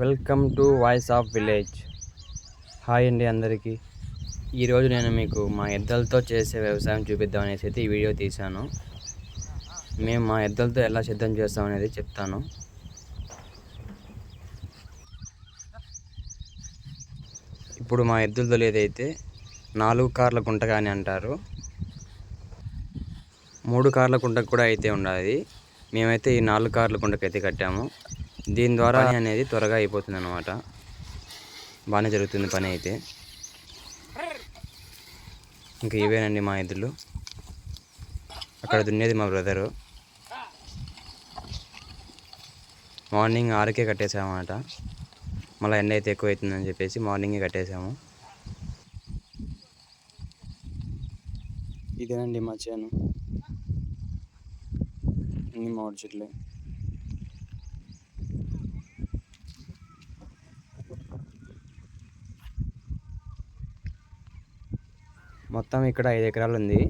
Welcome to voice of village. Hi అండి అందరికీ. ఈరోజు నేను మీకు మా ఎద్దలతో చేసే వ్యవసాయం చూపిద్దాం అనేసి అయితే ఈ వీడియో తీశాను. మేము మా ఎద్దలతో ఎలా సిద్ధం చేస్తాం అనేది చెప్తాను. ఇప్పుడు మా ఎద్దులతో ఏదైతే నాలుగు కార్ల గుంటగా అని అంటారు. మూడు కార్ల గుంటకు కూడా అయితే ఉండాలి. మేమైతే ఈ నాలుగు కార్ల గుంటకు అయితే కట్టాము. దీని ద్వారా అనేది త్వరగా అయిపోతుంది అనమాట బాగానే జరుగుతుంది పని అయితే. ఇంకా ఇవేనండి మా ఎద్దులు అక్కడ దున్నేది మా బ్రదరు. మార్నింగ్ ఆరుకే కట్టేసామన్నమాట. మళ్ళీ ఎండ అయితే ఎక్కువ అవుతుందని చెప్పేసి మార్నింగే కట్టేసాము. ఇదేనండి మా చేను. మామిడి చెట్లే. మొత్తం ఇక్కడ ఐదు ఎకరాలు ఉంది.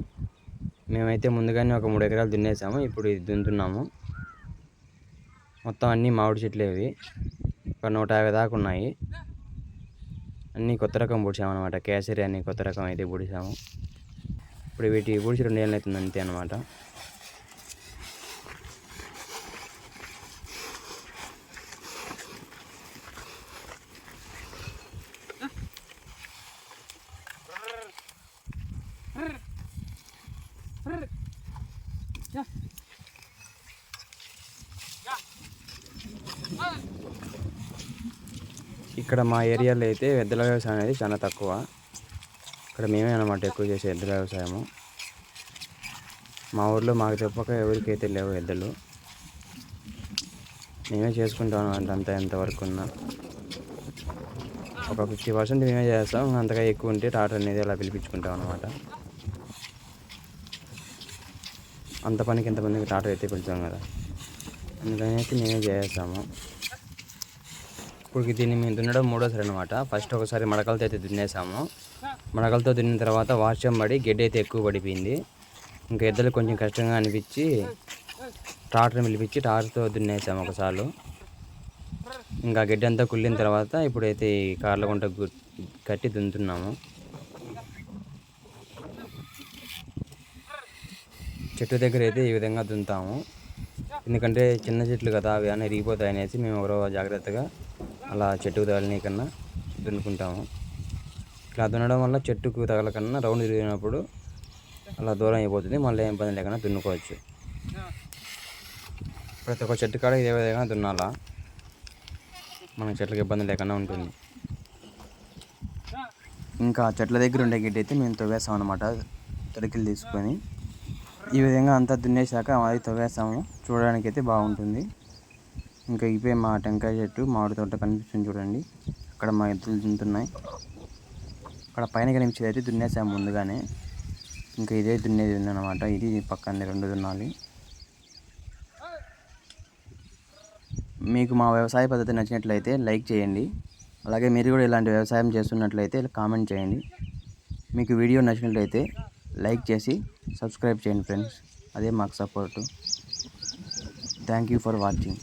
మేమైతే ముందుగానే ఒక మూడు ఎకరాలు దున్నేసాము. ఇప్పుడు ఇది దున్నుతున్నాము. మొత్తం అన్నీ మామిడి చెట్లు ఇవి. ఒక నూట యాభై దాకా ఉన్నాయి. అన్నీ కొత్త రకం పొడిచామన్నమాట కేసరి అని కొత్త రకం అయితే పొడిచాము. ఇప్పుడు వీటి పొడిచి రెండు ఏళ్ళు అవుతుంది అంతే అనమాట ఇక్కడ మా ఏరియాలో అయితే ఎద్దుల వ్యవసాయం అనేది చాలా తక్కువ. ఇక్కడ మేమే అనమాట ఎక్కువ చేసే ఎద్దుల వ్యవసాయము. మా ఊర్లో మాకు చెప్పక ఎవరికైతే లేవు ఎద్దులు. మేమే చేసుకుంటాం అనమాట అంత ఎంతవరకు ఉన్నా. ఒక ఫిఫ్టీ పర్సెంట్ మేమే చేస్తాం. అంతగా ఎక్కువ ఉంటే టాటర్ అనేది అలా పిలిపించుకుంటాం అనమాట. అంత పనికి ఎంతమందికి టాటా అయితే పిలిచాం కదా. అందుకని అయితే మేమే చేసేసాము. ఇప్పుడు దీన్ని మేము దున్నడం మూడోసారి అనమాట ఫస్ట్ ఒకసారి మడకలతో అయితే దున్నేసాము. మడకలతో దున్నిన తర్వాత వర్షం పడి గడ్డి అయితే ఎక్కువ పడిపోయింది. ఇంకా ఎద్దలు కొంచెం కష్టంగా అనిపించి ట్రాక్టర్ పిలిపించి ట్రాక్టర్తో దున్నేసాము ఒకసారి ఇంకా గడ్డి అంతా కుళ్ళిన తర్వాత ఇప్పుడైతే ఈ కార్ల గుంట కట్టి దున్నుతున్నాము. చెట్టు దగ్గర అయితే ఈ విధంగా దుంతాము ఎందుకంటే చిన్న చెట్లు కదా అవి అన్నీ ఎరిగిపోతాయి అనేసి మేము ఎవరో జాగ్రత్తగా అలా చెట్టుకు తగలనీకన్నా దున్నుకుంటాము. ఇట్లా దున్నడం వల్ల చెట్టుకు తగలకన్నా రౌండ్ తిరిగినప్పుడు అలా దూరం అయిపోతుంది. మళ్ళీ ఏం పని లేకుండా దున్నుకోవచ్చు. ప్రతి ఒక్క చెట్టు కాడ ఇదే విధంగా దున్నాలా? మన చెట్లకు ఇబ్బంది లేకుండా ఉంటుంది. ఇంకా చెట్ల దగ్గర ఉండే గిడ్డ అయితే మేము తవ్వేస్తాం అనమాట తొలికలు తీసుకొని. ఈ విధంగా అంతా దున్నేశాక అది తవ్వేస్తాము. చూడడానికి అయితే బాగుంటుంది. ఇంకా ఇవే మా టెంకాయ చెట్టు మామిడి తోట కనిపిస్తుంది చూడండి. అక్కడ మా ఎద్దులు దున్నుతున్నాయి. అక్కడ పైన కనిపించేది అయితే దున్నేసాము ముందుగానే. ఇంకా ఇదే దున్నేది ఉందన్నమాట. ఇది పక్కన రెండు దున్నాలి. మీకు మా వ్యవసాయ పద్ధతి నచ్చినట్లయితే లైక్ చేయండి. అలాగే మీరు కూడా ఇలాంటి వ్యవసాయం చేస్తున్నట్లయితే కామెంట్ చేయండి. మీకు వీడియో నచ్చినట్లయితే లైక్ చేసి సబ్స్క్రైబ్ చేయండి ఫ్రెండ్స్ అదే మాకు support thank you for watching